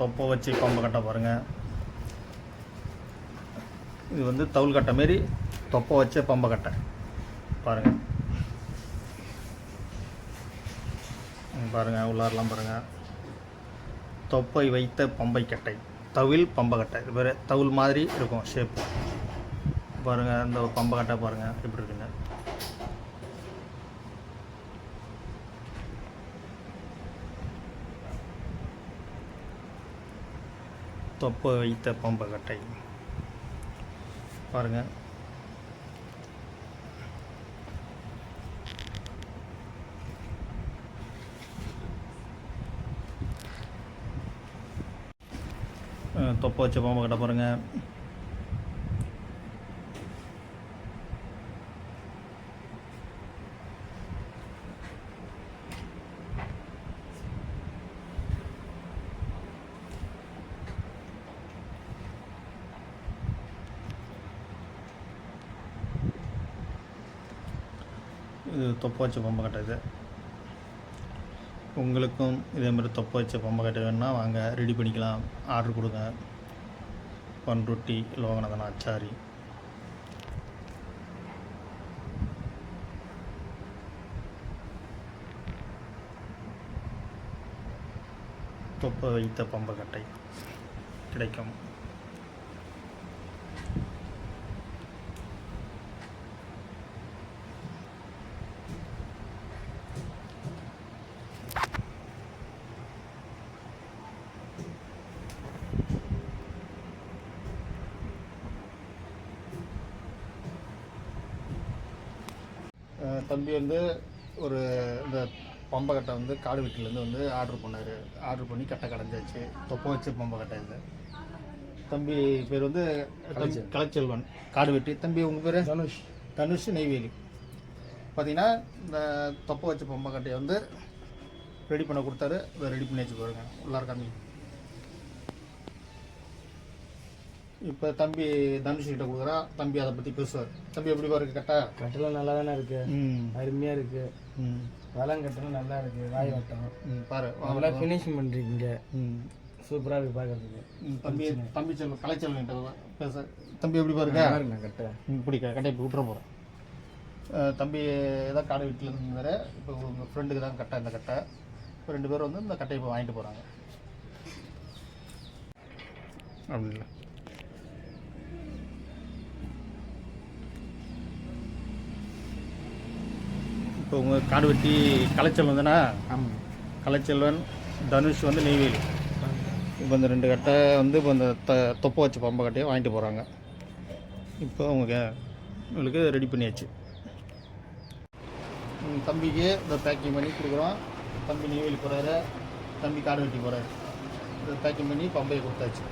தொப்பை வச்சு பம்பை கட்ட பாருங்கள் இது வந்து தவுள் கட்டை மாரி தொப்பை வச்ச பம்பை கட்டை. பாருங்கள் பாருங்கள் உள்ளாரெலாம் பாருங்கள் தொப்பை வைத்த பம்பை கட்டை. தவில் பம்பை கட்டை. இது பேர் தவுள் மாதிரி இருக்கும் ஷேப் பாருங்கள் இந்த பம்பை கட்டை பாருங்கள் எப்படி இருக்குங்க தொப்பை வைத்த பம்பகட்டை பாருங்கள் தொப்பை வச்ச பாம்பு கட்ட பாருங்கள் இது தொப்பை வச்ச பொம்மை கட்டை இது. உங்களுக்கும் இதே மாதிரி தொப்பை வச்ச பொம்மை கட்டை வேணுன்னா வாங்க ரெடி பண்ணிக்கலாம். ஆர்டர் கொடுங்க. பண்ருட்டி லோகநாதன் ஆச்சாரி. தொப்பை வைத்த பம்பை கட்டை கிடைக்கும். தம்பி வந்து ஒரு இந்த பம்பை கட்டை வந்து காடு வீட்டிலேருந்து வந்து ஆர்டர் பண்ணார். ஆர்டர் பண்ணி கட்டை கடைஞ்சாச்சு. தொப்பை வச்சு பம்பை கட்டை இது. தம்பி பேர் வந்து கலைச்செல்வன். காடு வெட்டி. தம்பி உங்கள் பேர்? தனுஷ். தனுஷ் நெய்வேலி. பார்த்தீங்கன்னா இந்த தொப்பை வச்ச பம்பை கட்டையை வந்து ரெடி பண்ண கொடுத்தாரு. இதை ரெடி பண்ணி வச்சு பாருங்க உள்ளார இப்போ தம்பி தனுஷ் கிட்ட கொடுக்குறா. தம்பி அதை பற்றி பேசுவார். தம்பி எப்படி பாருங்க கட்டை கட்டெல்லாம் நல்லா தானே இருக்கு. ம். அருமையா இருக்கு. ம். வளம் கட்டெல்லாம் நல்லா இருக்கு. வாய் வட்டம். ம், பாரு. நல்லா ஃபினிஷிங் பண்றீங்க. ம். சூப்பரா இருக்கு பாக்குறதுக்கு. ம், தம்பி தம்பி செல்வம் கலைச்செல்வன் கிட்ட பேச. தம்பி எப்படி பாருங்க பாருங்க கட்டை இப்படி கட்டை இப்படி விட்டுற போகிறேன் தம்பி தான் காடை வீட்டில் இருந்தாரு இப்போ உங்கள் ஃப்ரெண்டுக்கு தான் கட்டை இந்த கட்டை. இப்போ ரெண்டு பேரும் வந்து இந்த கட்டையை இப்போ வாங்கிட்டு போகிறாங்க அப்படிங்களா இப்போ உங்கள் காடு வெட்டி கலைச்செல்வன் தானே ஆமா கலைச்செல்வன் தனுஷ் வந்து நெய்வேலி. இப்போ இந்த ரெண்டு கட்டை வந்து இப்போ இந்த த தொப்பை வச்ச பம்பை கட்டையை வாங்கிட்டு போகிறாங்க இப்போ அவங்க உங்களுக்கு ரெடி பண்ணியாச்சு. தம்பிக்கு இந்த பேக்கிங் பண்ணி கொடுக்குறோம். தம்பி நெய்வேலி போகிறாரு தம்பி காடு வெட்டி போகிறாரு இதை பேக்கிங் பண்ணி பம்பையை கொடுத்தாச்சு.